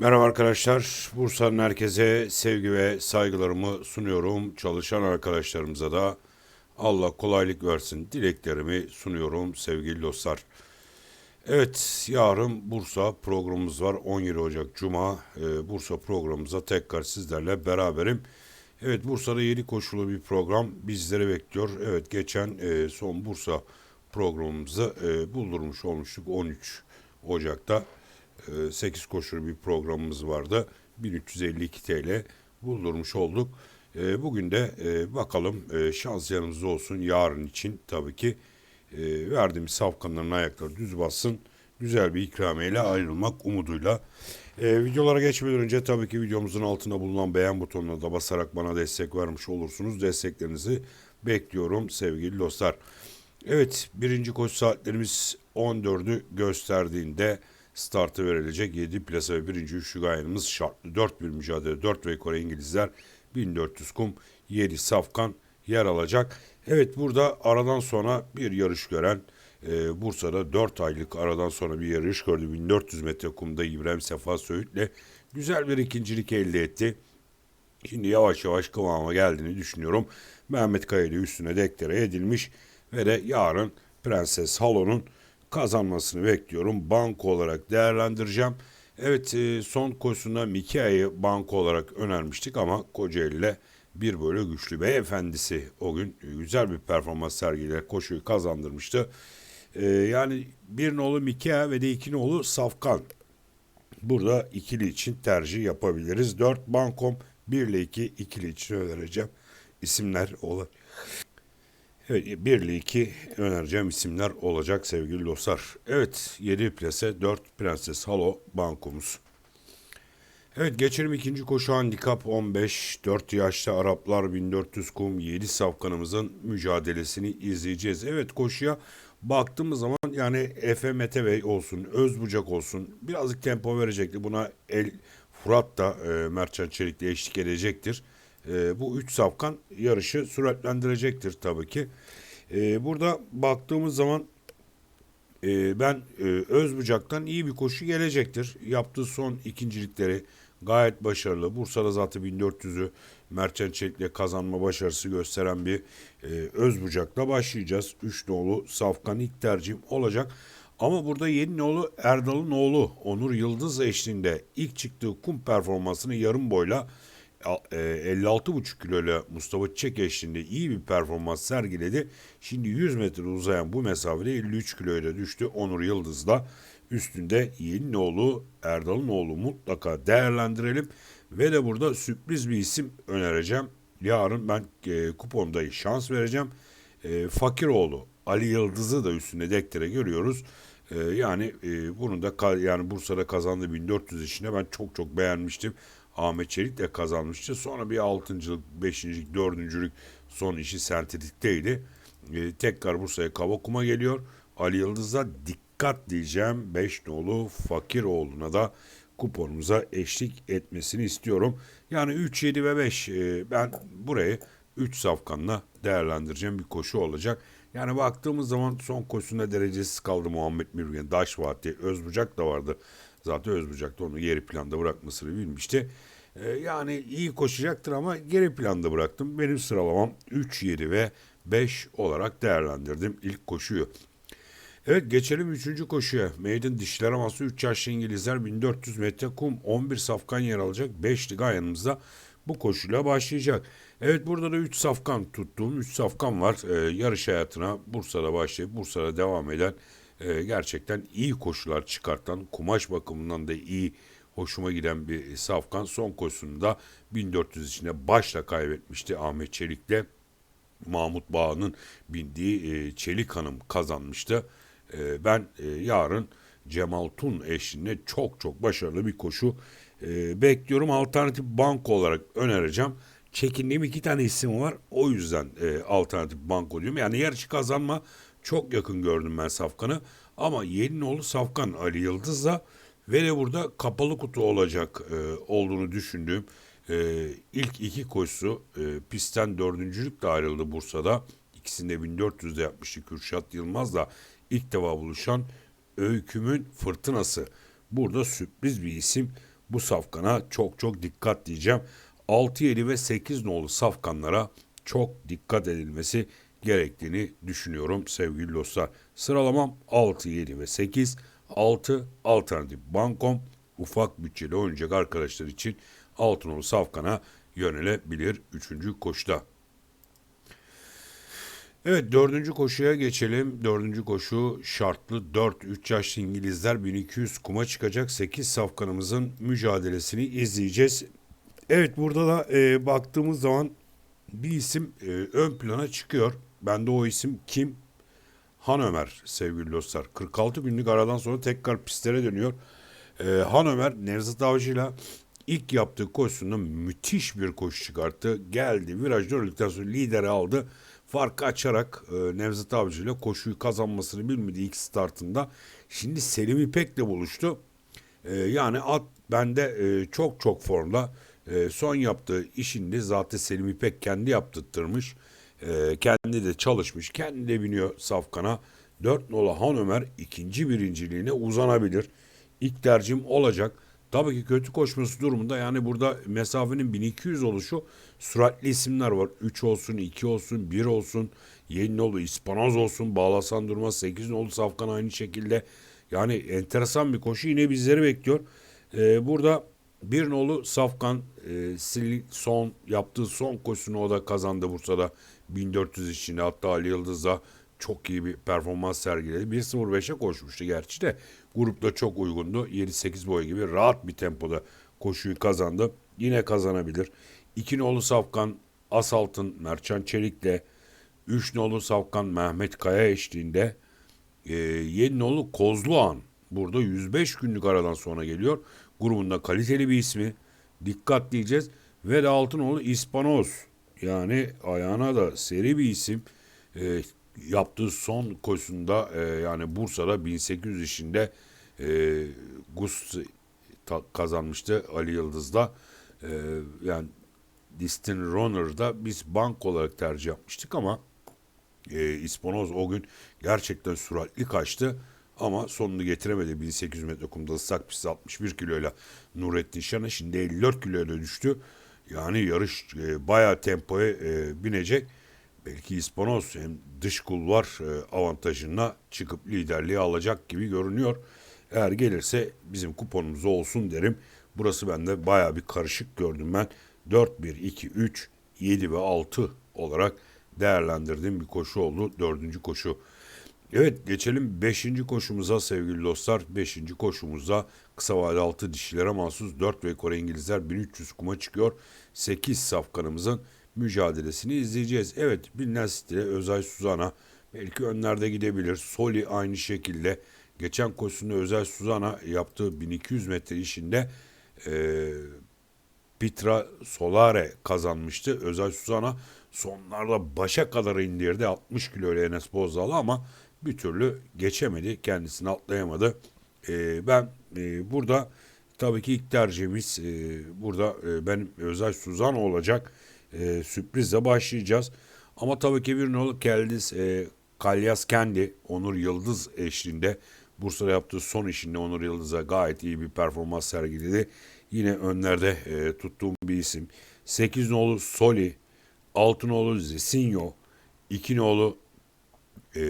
Merhaba arkadaşlar. Bursa'nın herkese sevgi ve saygılarımı sunuyorum. Çalışan arkadaşlarımıza da Allah kolaylık versin dileklerimi sunuyorum sevgili dostlar. Evet yarın Bursa programımız var 17 Ocak Cuma e, Bursa programımıza tekrar sizlerle beraberim. Evet Bursa'da yeni koşulu bir program bizleri bekliyor. Evet geçen e, son Bursa programımızı e, buldurmuş olmuştuk 13 Ocak'ta. 8 koşulu bir programımız vardı. 1352 TL buldurmuş olduk. E, bugün de e, bakalım e, şans yanımızda olsun yarın için tabii ki verdiğimiz safkanların ayakları düz bassın. Güzel bir ikramiyeyle ayrılmak umuduyla. videolara geçmeden önce tabii ki videomuzun altında bulunan beğen butonuna da basarak bana destek vermiş olursunuz. Desteklerinizi bekliyorum sevgili dostlar. Evet birinci koşu saatlerimiz 14'ü gösterdiğinde startı verilecek 7 plasa ve 1. üçlü gayenimiz şartlı 4 bir mücadele 4 ve Kore İngilizler 1400 kum 7 safkan yer alacak. Evet burada aradan sonra bir yarış gören e, Bursa'da 4 aylık aradan sonra bir yarış gördü. 1400 metre kumda İbrahim Sefa Söğüt'le güzel bir ikincilik elde etti. Şimdi yavaş yavaş kıvama geldiğini düşünüyorum. Mehmet Kaya'yı üstüne deklare edilmiş ve de yarın Prenses Halo'nun kazanmasını bekliyorum. Banko olarak değerlendireceğim. Evet e, son koşusunda Mikia'yı banko olarak önermiştik ama Kocaeli'yle bir böyle güçlü beyefendisi o gün güzel bir performans sergiyle koşuyu kazandırmıştı. Ee, yani bir nolu Mikia ve de iki nolu Safkan. Burada ikili için tercih yapabiliriz. 4 bankom 1 ile 2 ikili için önereceğim. İsimler olur. Evet, 1 ile 2 önereceğim isimler olacak sevgili dostlar. Evet, 7 plase 4 Prenses Halo bankomuz. Evet, geçelim ikinci koşu handikap 15. 4 yaşta Araplar 1400 kum 7 safkanımızın mücadelesini izleyeceğiz. Evet, koşuya baktığımız zaman yani Efe Metebey olsun, Özbucak olsun birazcık tempo verecekti. Buna El Fırat da e, Mertcan Çelik'le eşlik edecektir. E, bu üç safkan yarışı süratlendirecektir tabii ki. E, burada baktığımız zaman e, ben e, Özbucak'tan iyi bir koşu gelecektir. Yaptığı son ikincilikleri gayet başarılı. Bursa'da zaten 1400'ü Mertcan Çelik'le kazanma başarısı gösteren bir e, Özbucak'la başlayacağız. Üç nolu Safkan ilk tercihim olacak. Ama burada yeni nolu Erdal'ın oğlu Onur Yıldız eşliğinde ilk çıktığı kum performansını yarım boyla 56,5 e, kilo ile Mustafa Çek eşliğinde iyi bir performans sergiledi. Şimdi 100 metre uzayan bu mesafede 53 kiloya düştü. Onur Yıldız da üstünde Yeninoğlu, Erdal'ın oğlu mutlaka değerlendirelim. Ve de burada sürpriz bir isim önereceğim. Yarın ben e, kuponda şans vereceğim. E, Fakiroğlu, Ali Yıldız'ı da üstünde dektere görüyoruz. E, yani e, bunu da yani Bursa'da kazandığı 1400 işine ben çok çok beğenmiştim. Ahmet Çelik de kazanmıştı. Sonra bir altıncılık, beşincilik, dördüncülük son işi sentretikteydi. E, tekrar Bursa'ya Kavakuma geliyor. Ali Yıldız'a dikkat diyeceğim. Beş nolu Fakiroğlu'na da kuponumuza eşlik etmesini istiyorum. Yani 3, 7 ve 5 e, ben burayı 3 safkanla değerlendireceğim bir koşu olacak. Yani baktığımız zaman son koşusunda derecesiz kaldı Muhammed Mirgen, Daş Fatih, Özbucak da vardı. Zaten Özbucak da onu geri planda bırakmasını bilmişti. Ee, yani iyi koşacaktır ama geri planda bıraktım. Benim sıralamam 3, 7 ve 5 olarak değerlendirdim ilk koşuyu. Evet geçelim 3. koşuya. Maiden dişler aması 3 yaşlı İngilizler 1400 metre kum 11 safkan yer alacak. 5 liga yanımızda bu koşuyla başlayacak. Evet burada da 3 safkan tuttuğum 3 safkan var. Ee, yarış hayatına Bursa'da başlayıp Bursa'da devam eden e, gerçekten iyi koşular çıkartan kumaş bakımından da iyi hoşuma giden bir safkan. Son koşusunda 1400 içinde başla kaybetmişti Ahmet Çelik'le. Mahmut Bağ'ın bindiği e, Çelik Hanım kazanmıştı. E, ben e, yarın Cemal Tun eşliğinde çok çok başarılı bir koşu e, bekliyorum. Alternatif banko olarak önereceğim. Çekindiğim iki tane isim var. O yüzden e, alternatif banko diyorum. Yani yarışı kazanma çok yakın gördüm ben Safkan'ı. Ama Yeninoğlu Safkan Ali Yıldız'la ve de burada kapalı kutu olacak e, olduğunu düşündüğüm e, ilk iki koşusu e, pistten dördüncülükle ayrıldı Bursa'da. İkisinde 1400'de yapmıştı Kürşat Yılmaz'la ilk defa buluşan Öyküm'ün fırtınası. Burada sürpriz bir isim bu safkana çok çok dikkat diyeceğim. 6, 7 ve 8 nolu safkanlara çok dikkat edilmesi gerektiğini düşünüyorum sevgili dostlar. Sıralamam 6, 7 ve 8. 6 alternatif bankom ufak bütçeli oynayacak arkadaşlar için 6 nolu safkana yönelebilir 3. koşuda. Evet dördüncü koşuya geçelim. Dördüncü koşu şartlı 4-3 yaşlı İngilizler 1200 kuma çıkacak 8 safkanımızın mücadelesini izleyeceğiz. Evet burada da e, baktığımız zaman bir isim e, ön plana çıkıyor. Bende o isim kim? Han Ömer sevgili dostlar. 46 günlük aradan sonra tekrar pistlere dönüyor. E, Han Ömer Nevzat Avcı'yla ilk yaptığı koşusunda müthiş bir koşu çıkarttı. Geldi viraj döndükten sonra lideri aldı. Farkı açarak e, Nevzat Avcı ile koşuyu kazanmasını bilmedi ilk startında. Şimdi Selim İpek'le buluştu. E, yani at bende e, çok çok formda. E, son yaptığı işinde zaten Selim İpek kendi yaptırtırmış. E, kendi de çalışmış. Kendi de biniyor Safkan'a. 4 nolu Han Ömer ikinci birinciliğine uzanabilir. İlk tercihim olacak. Tabii ki kötü koşması durumunda yani burada mesafenin 1200 oluşu süratli isimler var. 3 olsun, 2 olsun, 1 olsun, Yeninoğlu, İspanoz olsun, Bağlasan Durmaz, 8 nolu Safkan aynı şekilde. Yani enteresan bir koşu yine bizleri bekliyor. Ee, burada bir nolu Safkan e, sil, son yaptığı son koşusunu o da kazandı Bursa'da 1400 içinde hatta Ali Yıldız'da çok iyi bir performans sergiledi. 1.05'e koşmuştu gerçi de grupta çok uygundu. 7-8 boy gibi rahat bir tempoda koşuyu kazandı. Yine kazanabilir. 2 nolu Safkan Asalt'ın Merçan Çelik'le 3 nolu Safkan Mehmet Kaya eşliğinde e, 7 nolu Kozluğan burada 105 günlük aradan sonra geliyor. Grubunda kaliteli bir ismi. Dikkat diyeceğiz. Ve de Altınoğlu İspanoz. Yani ayağına da seri bir isim. E, yaptığı son koşusunda e, yani Bursa'da 1800 işinde e, Gust kazanmıştı Ali Yıldız'da. E, yani Distin Runner'da biz bank olarak tercih yapmıştık ama e, İspanoz o gün gerçekten süratli kaçtı. Ama sonunu getiremedi. 1800 metre kumda ıslak pistte 61 kiloyla Nurettin Şan'a şimdi 54 kiloya düştü. Yani yarış e, bayağı tempoya e, binecek. Belki İspanoz hem dış kulvar e, avantajına çıkıp liderliği alacak gibi görünüyor. Eğer gelirse bizim kuponumuz olsun derim. Burası bende baya bir karışık gördüm ben. 4, 1, 2, 3, 7 ve 6 olarak değerlendirdiğim bir koşu oldu. Dördüncü koşu. Evet geçelim 5. koşumuza sevgili dostlar. 5. koşumuzda kısa vade altı dişilere mahsus 4 ve Kore İngilizler 1300 kuma çıkıyor. 8 safkanımızın mücadelesini izleyeceğiz. Evet bilinen stile Özay Suzan'a belki önlerde gidebilir. Soli aynı şekilde geçen koşusunda Özay Suzan'a yaptığı 1200 metre işinde e, Pitra Solare kazanmıştı. Özay Suzan'a sonlarda başa kadar indirdi 60 kilo Enes Bozdağlı ama bir türlü geçemedi. Kendisini atlayamadı. E, ben e, burada tabii ki ilk tercihimiz e, burada e, benim Özay Suzan olacak e, sürprizle başlayacağız. Ama tabii ki bir nolu Keldis e, Kalyas kendi Onur Yıldız eşliğinde Bursa'da yaptığı son işinde Onur Yıldız'a gayet iyi bir performans sergiledi. Yine önlerde e, tuttuğum bir isim. 8 nolu Soli, 6 nolu Zesinho, 2 nolu e,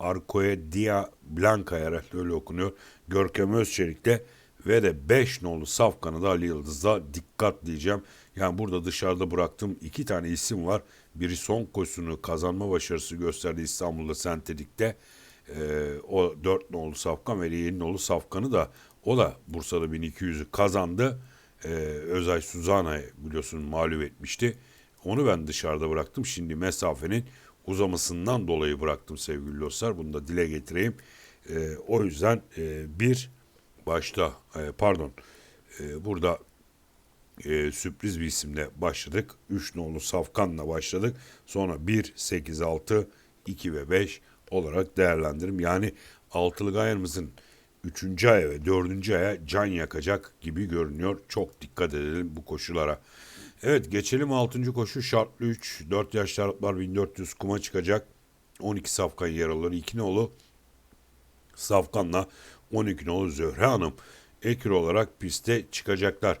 Arcoe Dia Blanca herhalde öyle okunuyor. Görkem Özçelik'te ve de 5 nolu Safkan'ı da Ali Yıldız'da dikkat diyeceğim. Yani burada dışarıda bıraktığım iki tane isim var. Biri son koşusunu kazanma başarısı gösterdi İstanbul'da Sentetik'te. Ee, o 4 nolu Safkan ve 7 nolu Safkan'ı da o da Bursa'da 1200'ü kazandı. Ee, Özay Suzana'yı biliyorsun mağlup etmişti. Onu ben dışarıda bıraktım. Şimdi mesafenin uzamasından dolayı bıraktım sevgili dostlar. Bunu da dile getireyim. Ee, o yüzden e, bir başta e, pardon e, burada e, sürpriz bir isimle başladık. 3 nolu Safkan'la başladık. Sonra 1, 8, 6, 2 ve 5 olarak değerlendirim. Yani altılı gayemizin 3. aya ve 4. aya can yakacak gibi görünüyor. Çok dikkat edelim bu koşulara. Evet geçelim 6. koşu şartlı 3. 4 yaş şartlar 1400 kuma çıkacak. 12 Safkan yer alır. 2 nolu Safkan'la 12 nolu Zöhre Hanım ekür olarak piste çıkacaklar.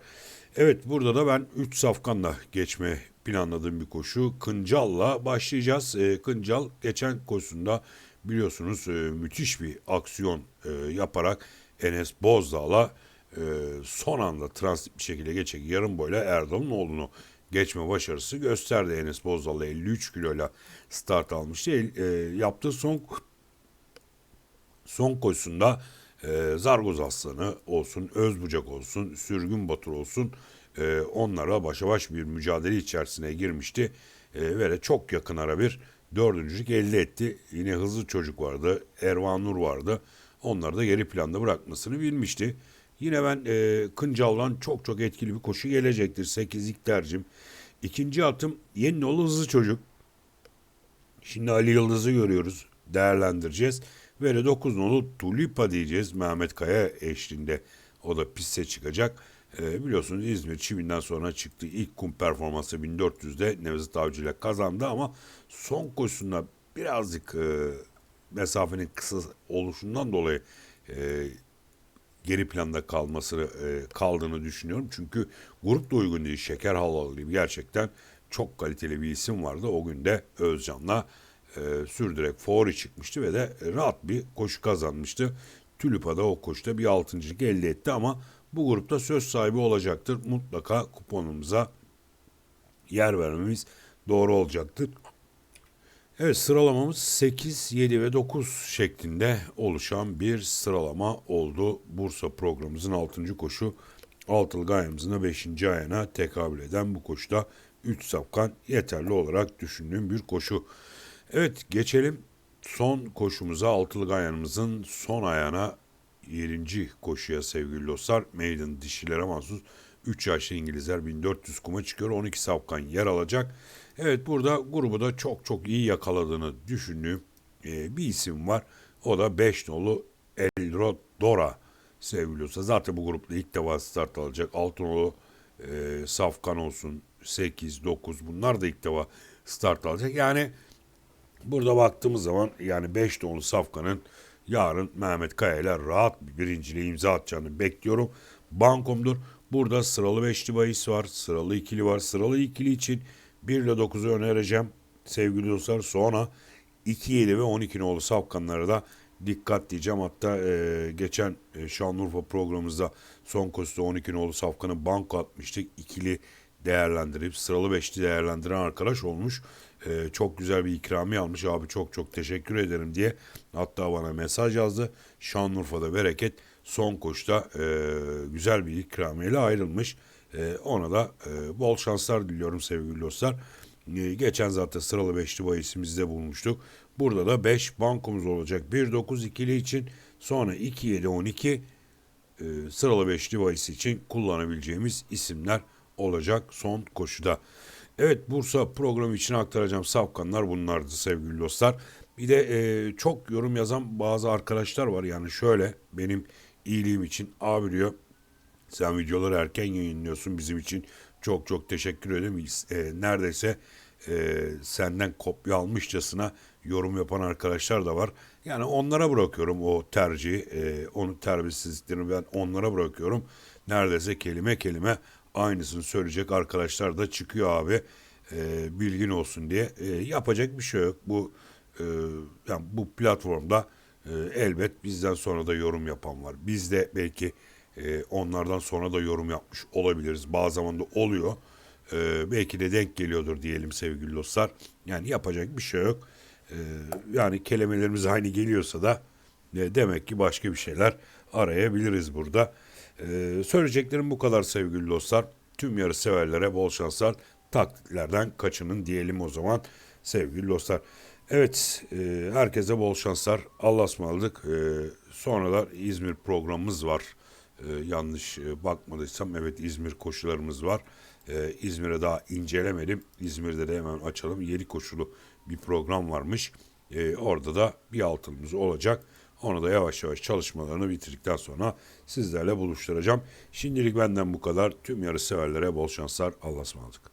Evet burada da ben 3 safkanla geçme planladığım bir koşu. Kıncal'la başlayacağız. E, Kıncal geçen koşusunda biliyorsunuz e, müthiş bir aksiyon e, yaparak Enes Bozdağ'la e, son anda transit bir şekilde geçecek yarım boyla Erdal'ın oğlunu geçme başarısı gösterdi. Enes Bozdağ'la 53 kiloyla start almıştı. E, yaptığı son son koşusunda e, Zargoz Aslanı olsun, Özbucak olsun, Sürgün Batur olsun e, onlara başa baş bir mücadele içerisine girmişti. E, ve de çok yakın ara bir dördüncülük elde etti. Yine hızlı çocuk vardı, Ervan Nur vardı. Onları da geri planda bırakmasını bilmişti. Yine ben e, Kıncal'dan çok çok etkili bir koşu gelecektir. 8'lik tercihim. İkinci atım Yeninoğlu hızlı çocuk. Şimdi Ali Yıldız'ı görüyoruz. Değerlendireceğiz. De 9 nolu Tulipa diyeceğiz. Mehmet Kaya eşliğinde o da piste çıkacak. E, biliyorsunuz İzmir Çivi'nden sonra çıktı. ilk kum performansı 1400'de Nevzat Avcı ile kazandı ama son koşusunda birazcık e, mesafenin kısa oluşundan dolayı e, geri planda kalması e, kaldığını düşünüyorum. Çünkü grup da uygun değil. Şeker Halalı gibi gerçekten çok kaliteli bir isim vardı. O gün de Özcan'la e, sürdürerek favori çıkmıştı ve de rahat bir koşu kazanmıştı. Tülüpa'da o koşuda bir altıncılık elde etti ama bu grupta söz sahibi olacaktır. Mutlaka kuponumuza yer vermemiz doğru olacaktır. Evet sıralamamız 8, 7 ve 9 şeklinde oluşan bir sıralama oldu. Bursa programımızın 6. koşu altılı gayemizin de 5. ayağına tekabül eden bu koşuda 3 safkan yeterli olarak düşündüğüm bir koşu. Evet geçelim son koşumuza altılı gayanımızın son ayağına 7. koşuya sevgili dostlar. Maiden dişilere mahsus 3 yaşlı İngilizler 1400 kuma çıkıyor. 12 safkan yer alacak. Evet burada grubu da çok çok iyi yakaladığını düşündüğüm e, bir isim var. O da 5 nolu Elrod Dora sevgili dostlar. Zaten bu grupta ilk defa start alacak. 6 nolu e, Safkan olsun 8, 9 bunlar da ilk defa start alacak. Yani burada baktığımız zaman yani 5 nolu Safkan'ın yarın Mehmet Kaya ile rahat bir birinciliğe imza atacağını bekliyorum. Bankomdur. Burada sıralı beşli bahis var, sıralı ikili var. Sıralı ikili için 1 ile 9'u önereceğim sevgili dostlar. Sonra 2, 7 ve 12 nolu safkanlara da dikkat diyeceğim. Hatta e, geçen e, Şanlıurfa programımızda son koşuda 12 nolu safkanı banko atmıştık. İkili değerlendirip sıralı beşli değerlendiren arkadaş olmuş. E, çok güzel bir ikramiye almış. Abi çok çok teşekkür ederim diye. Hatta bana mesaj yazdı. Şanlıurfa'da bereket son koşta e, güzel bir ikramiyeyle ayrılmış. E, ona da e, bol şanslar diliyorum sevgili dostlar. E, geçen zaten sıralı beşli bahisimizde bulmuştuk. Burada da 5 bankomuz olacak. 1-9 ikili için sonra 2-7-12 e, sıralı beşli bahisi için kullanabileceğimiz isimler olacak son koşuda. Evet Bursa programı için aktaracağım safkanlar bunlardı sevgili dostlar. Bir de e, çok yorum yazan bazı arkadaşlar var. Yani şöyle benim iyiliğim için abi diyor sen videoları erken yayınlıyorsun bizim için. Çok çok teşekkür ederim. E, neredeyse e, senden kopya almışçasına yorum yapan arkadaşlar da var. Yani onlara bırakıyorum o tercihi, e, onun terbiyesizliklerini ben onlara bırakıyorum. Neredeyse kelime kelime aynısını söyleyecek arkadaşlar da çıkıyor abi. E, bilgin olsun diye. E, yapacak bir şey yok. Bu e, yani bu platformda e, elbet bizden sonra da yorum yapan var. Biz de belki e, onlardan sonra da yorum yapmış olabiliriz. Bazı zaman da oluyor. E, belki de denk geliyordur diyelim sevgili dostlar. Yani yapacak bir şey yok. E, yani kelimelerimiz aynı geliyorsa da e, demek ki başka bir şeyler arayabiliriz burada. Söyleyeceklerim bu kadar sevgili dostlar. Tüm yarı severlere bol şanslar. Taklitlerden kaçının diyelim o zaman sevgili dostlar. Evet, e, herkese bol şanslar. Allah'a ısmarladık. E, sonra da İzmir programımız var. E, yanlış e, bakmadıysam evet İzmir koşularımız var. E, İzmir'e daha incelemedim. İzmir'de de hemen açalım. Yedi koşulu bir program varmış. E, orada da bir altınımız olacak. Onu da yavaş yavaş çalışmalarını bitirdikten sonra sizlerle buluşturacağım. Şimdilik benden bu kadar. Tüm yarış severlere bol şanslar. Allah'a ısmarladık.